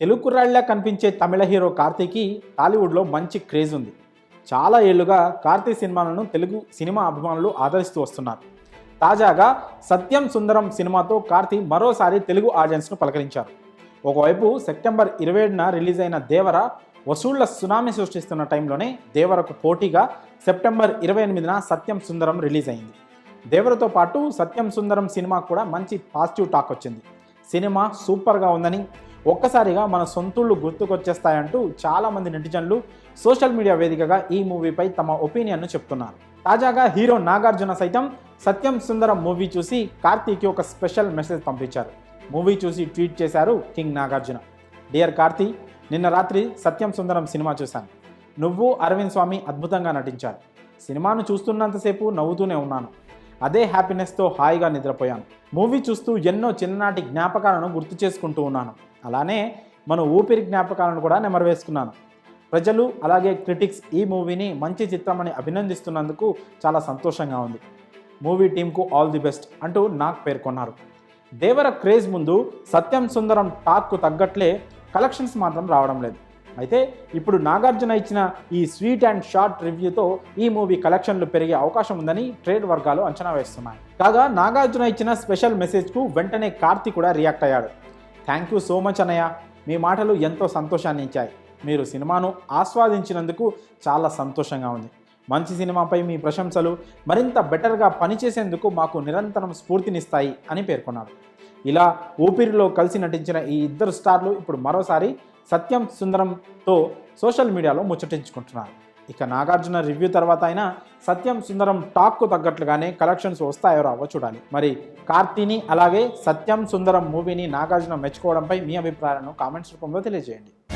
తెలుగు కుర్రాళ్ళ కనిపించే తమిళ హీరో కార్తీకి టాలీవుడ్లో మంచి క్రేజ్ ఉంది. చాలా ఏళ్ళుగా కార్తీ సినిమాలను తెలుగు సినిమా అభిమానులు ఆదరిస్తూ వస్తున్నారు. తాజాగా సత్యం సుందరం సినిమాతో కార్తీ మరోసారి తెలుగు ఆడియన్స్ను పలకరించారు. ఒకవైపు సెప్టెంబర్ ఇరవై ఏడున రిలీజ్ అయిన దేవర వసూళ్ళ సునామీ సృష్టిస్తున్న టైంలోనే దేవరకు పోటీగా సెప్టెంబర్ ఇరవై ఎనిమిదిన సత్యం సుందరం రిలీజ్ అయింది. దేవరతో పాటు సత్యం సుందరం సినిమా కూడా మంచి పాజిటివ్ టాక్ వచ్చింది. సినిమా సూపర్గా ఉందని ఒక్కసారిగా మన సొంతుళ్ళు గుర్తుకొచ్చేస్తాయంటూ చాలామంది నెటిజన్లు సోషల్ మీడియా వేదికగా ఈ మూవీపై తమ ఒపీనియన్ను చెప్తున్నారు. తాజాగా హీరో నాగార్జున సైతం సత్యం సుందరం మూవీ చూసి కార్తీక్కి ఒక స్పెషల్ మెసేజ్ పంపించారు. మూవీ చూసి ట్వీట్ చేశారు కింగ్ నాగార్జున. డియర్ కార్తీ నిన్న రాత్రి సత్యం సుందరం సినిమా చూశాను. నువ్వు అరవింద్ స్వామి అద్భుతంగా నటించారు. సినిమాను చూస్తున్నంతసేపు నవ్వుతూనే ఉన్నాను. అదే హ్యాపీనెస్తో హాయిగా నిద్రపోయాను. మూవీ చూస్తూ ఎన్నో చిన్ననాటి జ్ఞాపకాలను గుర్తు చేసుకుంటూ ఉన్నాను. అలానే మన ఊపిరి జ్ఞాపకాలను కూడా నెమరవేసుకున్నాను. ప్రజలు అలాగే క్రిటిక్స్ ఈ మూవీని మంచి చిత్రమని అభినందిస్తున్నందుకు చాలా సంతోషంగా ఉంది. మూవీ టీంకు ఆల్ ది బెస్ట్ అంటూ నాకు పేర్కొన్నారు. దేవర క్రేజ్ ముందు సత్యం సుందరం టాక్కు తగ్గట్లే కలెక్షన్స్ మాత్రం రావడం లేదు. అయితే ఇప్పుడు నాగార్జున ఇచ్చిన ఈ స్వీట్ అండ్ షార్ట్ రివ్యూతో ఈ మూవీ కలెక్షన్లు పెరిగే అవకాశం ఉందని ట్రేడ్ వర్గాలు అంచనా వేస్తున్నాయి. కాగా నాగార్జున ఇచ్చిన స్పెషల్ మెసేజ్కు వెంటనే కార్తీ కూడా రియాక్ట్ అయ్యాడు. థ్యాంక్ యూ సో మచ్ అన్నయ్య. మీ మాటలు ఎంతో సంతోషాన్ని ఇచ్చాయి. మీరు సినిమాను ఆస్వాదించినందుకు చాలా సంతోషంగా ఉంది. మంచి సినిమాపై మీ ప్రశంసలు మరింత బెటర్గా పనిచేసేందుకు మాకు నిరంతరం స్ఫూర్తినిస్తాయి అని పేర్కొన్నారు. ఇలా ఊపిరిలో కలిసి నటించిన ఈ ఇద్దరు స్టార్లు ఇప్పుడు మరోసారి సత్యం సుందరంతో సోషల్ మీడియాలో ముచ్చటించుకుంటున్నారు. ఇక నాగార్జున రివ్యూ తర్వాత అయినా సత్యం సుందరం టాక్కు తగ్గట్లుగానే కలెక్షన్స్ వస్తాయో రావో చూడాలి. మరి కార్తీని అలాగే సత్యం సుందరం మూవీని నాగార్జున మెచ్చుకోవడంపై మీ అభిప్రాయాలను కామెంట్స్ రూపంలో తెలియజేయండి.